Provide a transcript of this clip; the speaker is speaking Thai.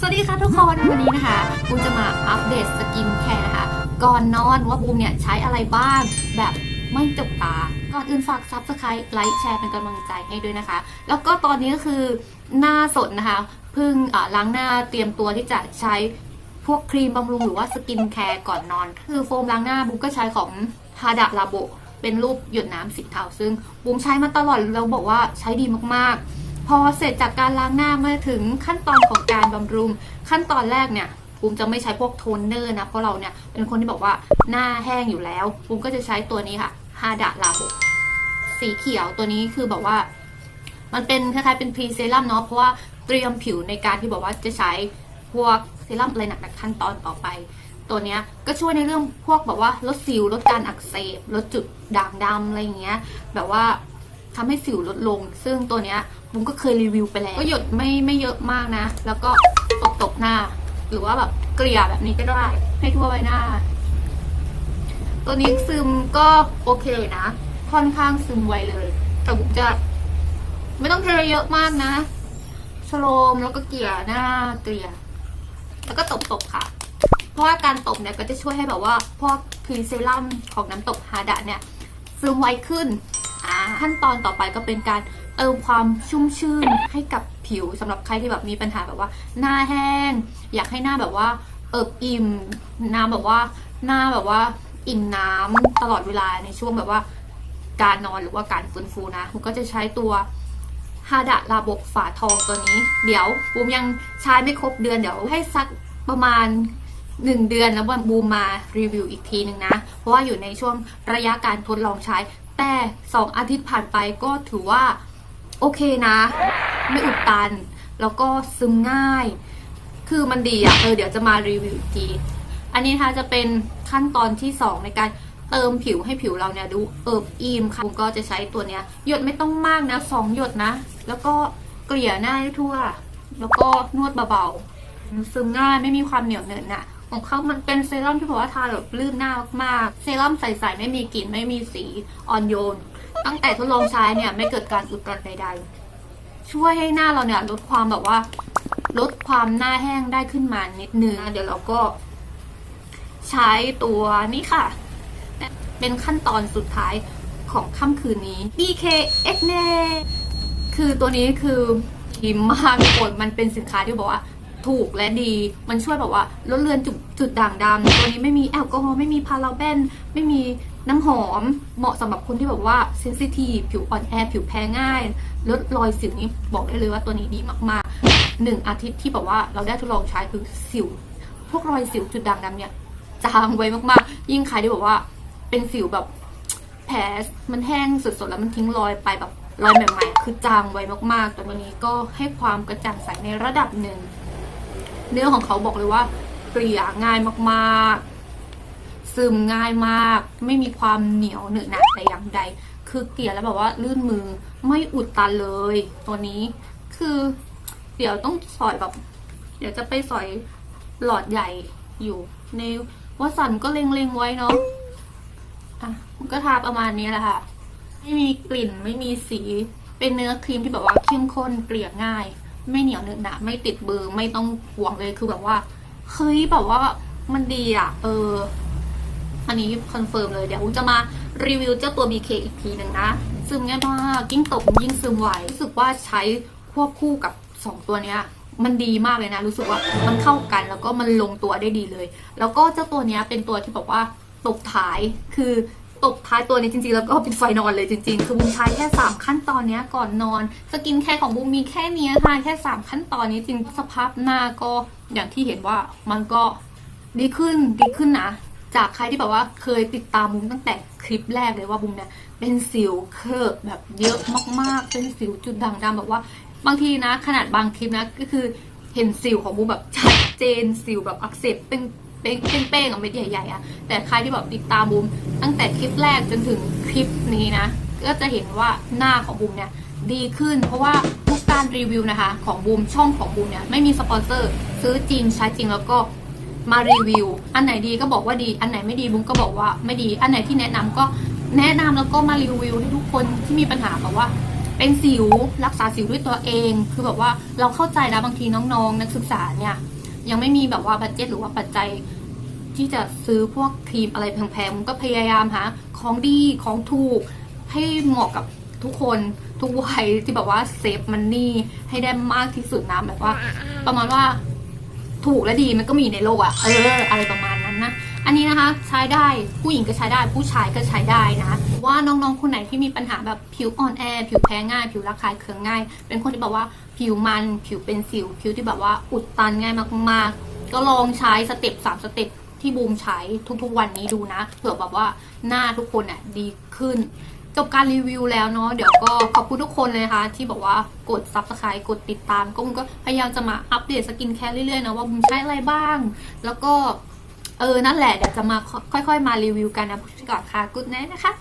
สวัสดีค่ะทุกคนวันนี้นะคะบูมจะมาอัปเดตสกินแคร์นะคะก่อนนอนว่าบูมเนี่ยใช้อะไรบ้างแบบไม่จกตา ก่อนอื่นฝากซับสไครต์ไลค์แชร์เป็นกำลังใจให้ด้วยนะคะ แล้วก็ตอนนี้ก็คือหน้าสดนะคะเพิ่งล้างหน้าเตรียมตัวที่จะใช้พวกครีมบำรุงหรือว่าสกินแคร์ก่อนนอน คือโฟมล้างหน้าบูมก็ใช้ของฮาดะลาโบเป็นรูปหยดน้ำสีเทาซึ่งบูมใช้มาตลอดแล้วบอกว่าใช้ดีมากๆ พอเสร็จจากการล้างหน้ามาถึงขั้นตอนของการบำรุง ขั้นตอนแรกเนี่ยบูมจะไม่ใช้พวกโทนเนอร์นะ เพราะเราเนี่ยเป็นคนที่บอกว่าหน้าแห้งอยู่แล้วบูมก็จะใช้ตัวนี้ค่ะฮาดะลาโบสีเขียวตัวนี้คือแบบว่า มันเป็นคล้ายๆเป็นพรีเซรั่มเนาะเพราะว่าเตรียมผิวในการที่บอกว่าจะใช้พวกเซรั่มอะไรหนักๆขั้นตอนต่อไป ตัวนี้ก็ช่วยในเรื่องพวกแบบว่าลดสิวลดการอักเสบ ลดจุดด่างดำอะไรอย่างเงี้ย แบบว่า ทำให้สิวลดลง ซึ่งตัวเนี้ยบุ้มก็เคยรีวิวไปแล้ว ก็หยดไม่ไม่เยอะมากนะ แล้วก็ตบตบหน้า หรือว่าแบบเกลี่ยแบบนี้ก็ได้ ให้ทั่วใบหน้า ตัวนี้ซึมก็โอเคนะ ค่อนข้างซึมไวเลย แต่บุ้มจะ ไม่ต้องเทเยอะมากนะสโลมแล้วก็เกลี่ยหน้าเกลี่ยแล้วก็ตบๆค่ะ เพราะว่าการตบเนี่ยก็จะช่วยให้แบบว่าพวกพรีเซรั่มของน้ำตบฮาดะเนี่ยซึมไวขึ้น ขั้นตอนต่อไปก็เป็นการเติมความชุ่มชื่นให้กับผิวสำหรับใครที่แบบมีปัญหาแบบว่า หน้าแห้ง อยากให้หน้าแบบว่า เอิบอิ่มหน้าแบบว่าหน้าแบบว่าอิ่มน้ำตลอดเวลาในช่วงแบบว่า การนอนหรือว่าการฟื้นฟูนะผมก็จะใช้ตัวฮาดะลาบกฝาทองตัวนี้ เดี๋ยวบูมยังใช้ไม่ครบเดือนเดี๋ยวให้สักประมาณ 1 เดือนแล้วบูมมารีวิวอีกทีหนึ่งนะ เพราะว่าอยู่ในช่วงระยะการทดลองใช้ แต่ 2 อาทิตย์ผ่านไปก็ถือว่า โอเคนะ ไม่อุดตัน แล้วก็ซึมง่าย คือมันดีอะเออเดี๋ยวจะมารีวิวอีกที อันนี้นะคะจะเป็นขั้นตอนที่ 2 ในการเติมผิวให้ผิวเราเนี่ยดูเอิบอิ่มค่ะผมก็จะใช้ตัวเนี้ยหยดไม่ต้องมากนะสองหยดนะ แล้วก็เกลี่ยหน้าให้ทั่ว แล้วก็นวดเบาๆซึมง่ายไม่มีความเหนียวเหนอะหนะ ของเขามันเป็นเซรั่มที่บอกว่าทาแบบลื่นหน้ามากๆ เซรั่มใสๆไม่มีกลิ่นไม่มีสีอ่อนโยน ตั้งแต่ทดลองใช้เนี่ยไม่เกิดการอุดตันใดๆ ช่วยให้หน้าเราเนี่ยลดความแบบว่า ลดความหน้าแห้งได้ขึ้นมานิดนึงเดี๋ยวเราก็ ใช้ตัวนี้ค่ะ เป็นขั้นตอนสุดท้ายของค่ำคืนนี้ BK x n e คือตัวนี้คือดีมากทุกคนมันเป็นสินค้าที่บอกว่า ถูกและดี มันช่วยแบบว่าลดเลือนจุดจุดด่างดำตัวนี้ไม่มีแอลกอฮอล์ไม่มีพาราเบนไม่มีน้ำหอมเหมาะสำหรับคนที่แบบว่าเซนซิทีฟผิวอ่อนแอผิวแพ้ง่ายลดรอยสิวนี้บอกได้เลยว่าตัวนี้ดีมากๆหนึ่งอาทิตย์ที่แบบว่าเราได้ทดลองใช้คือสิว พวกรอยสิวจุดด่างดำเนี่ยจางไวมากๆ ยิ่งใครที่บอกว่าเป็นสิวแบบแผลมันแห้งสดๆแล้วมันทิ้งรอยไปแบบรอยใหม่ๆ คือจางไวมากๆตัวนี้ก็ให้ความกระจ่างใสในระดับหนึ่ง เนื้อของเขาบอกเลยว่าเกลี่ยง่ายมากๆ ซึมง่ายมาก ไม่มีความเหนียวเหนอะหนะแต่อย่างใด คือเกลี่ยแล้วแบบว่าลื่นมือไม่อุดตันเลย ตัวนี้คือเดี๋ยวต้องสอยแบบ เดี๋ยวจะไปสอยหลอดใหญ่อยู่ในวัสันก็เล็งๆไว้เนาะอะก็ทาประมาณนี้แหละค่ะ ไม่มีกลิ่นไม่มีสี เป็นเนื้อครีมที่แบบว่าเข้มข้นเกลี่ยง่าย ไม่เหนียวเนอะหนะไม่ติดเบอร์ไม่ต้องห่วงเลยคือแบบว่าเฮ้ยแบบว่ามันดีอะ เออ อันนี้คอนเฟิร์มเลยเดี๋ยวจะมารีวิวเจ้าตัว BK อีกทีหนึ่งนะ ซึมง่ายมากยิ่งตบยิ่งซึมไหวรู้สึกว่าใช้ควบคู่กับ 2 ตัวเนี้ยมันดีมากเลยนะ รู้สึกว่ามันเข้ากันแล้วก็มันลงตัวได้ดีเลย แล้วก็เจ้าตัวเนี้ยเป็นตัวที่บอกว่าตบท้ายคือ ตบท้ายตัวนี้จริงๆ แล้วก็เป็นไฟนอนเลยจริง ๆ คือบุมใช้แค่ 3 ขั้นตอนนี้ก่อนนอน สกินแคร์ของบุมมีแค่นี้ค่ะแค่ 3 ขั้นตอนนี้จริงสภาพหน้าก็อย่างที่เห็นว่ามันก็ดีขึ้นดีขึ้นนะจากใครที่แบบว่าเคยติดตามบุ้มตั้งแต่คลิปแรกเลยว่าบุ้มเนี่ยเป็นสิวเคิร์ฟแบบเยอะมากๆ เป็นสิวจุดด่างดำแบบว่า บางทีนะ ขนาดบางคลิปนะก็คือเห็นสิวของบุ้มแบบชัดเจนสิวแบบอักเสบเป็น เป้งเป้งเป้งๆอะเม็ดใหญ่ๆอะแต่ใครที่แบบติดตามบุ้มตั้งแต่คลิปแรกจนถึงคลิปนี้นะ ก็จะเห็นว่าหน้าของบุ้มเนี่ยดีขึ้น เพราะว่าทุกการรีวิวนะคะ ของบูมช่องของบูมเนี่ยไม่มีสปอนเซอร์ซื้อจริงใช้จริงแล้วก็มารีวิว อันไหนดีก็บอกว่าดี อันไหนไม่ดีบุ้งก็บอกว่าไม่ดี อันไหนที่แนะนำก็แนะนำแล้วก็มารีวิวให้ทุกคนที่มีปัญหาแบบว่า เป็นสิวรักษาสิวด้วยตัวเอง คือแบบว่าเราเข้าใจนะบางทีน้องๆ นักศึกษาเนี่ย ยังไม่มีแบบว่าบัตเจ็ตหรือว่าปัจจัย ที่จะซื้อพวกครีมอะไรแพงๆมันก็พยายามหาของดีของถูกให้เหมาะกับทุกคนทุกวัยที่แบบว่าเซฟมันนี่ให้ได้มากที่สุดนะแบบว่า ประมาณว่าถูกและดีมันก็มีในโลกอะเออ อะไรประมาณ อันนี้นะคะใช้ได้ผู้หญิงก็ใช้ได้ผู้ชายก็ใช้ได้นะว่าน้องๆคนไหนที่มีปัญหาแบบผิวอ่อนแอผิวแพ้ง่าย ผิวระคายเคืองง่าย เป็นคนที่แบบว่าผิวมันผิวเป็นสิว ผิวที่แบบว่าอุดตันง่ายมากๆ ก็ลองใช้สเต็ปสามสเต็ปที่บูมใช้ทุกๆวันนี้ดูนะเผื่อแบบว่าหน้าทุกคนอะดีขึ้นจบการรีวิวแล้วเนาะเดี๋ยวก็ขอบคุณทุกคนเลยนะคะที่บอกว่ากด subscribe กดติดตามก็บุมก็พยายามจะมาอัปเดตสกินแคร์เรื่อยๆนะว่าบุมใช้อะไรบ้าง แล้วก็ เออนั่นแหละเดี๋ยวจะมาค่อย ๆ มารีวิวกันนะก่อนค่ะกุ๊ดแน่นะคะ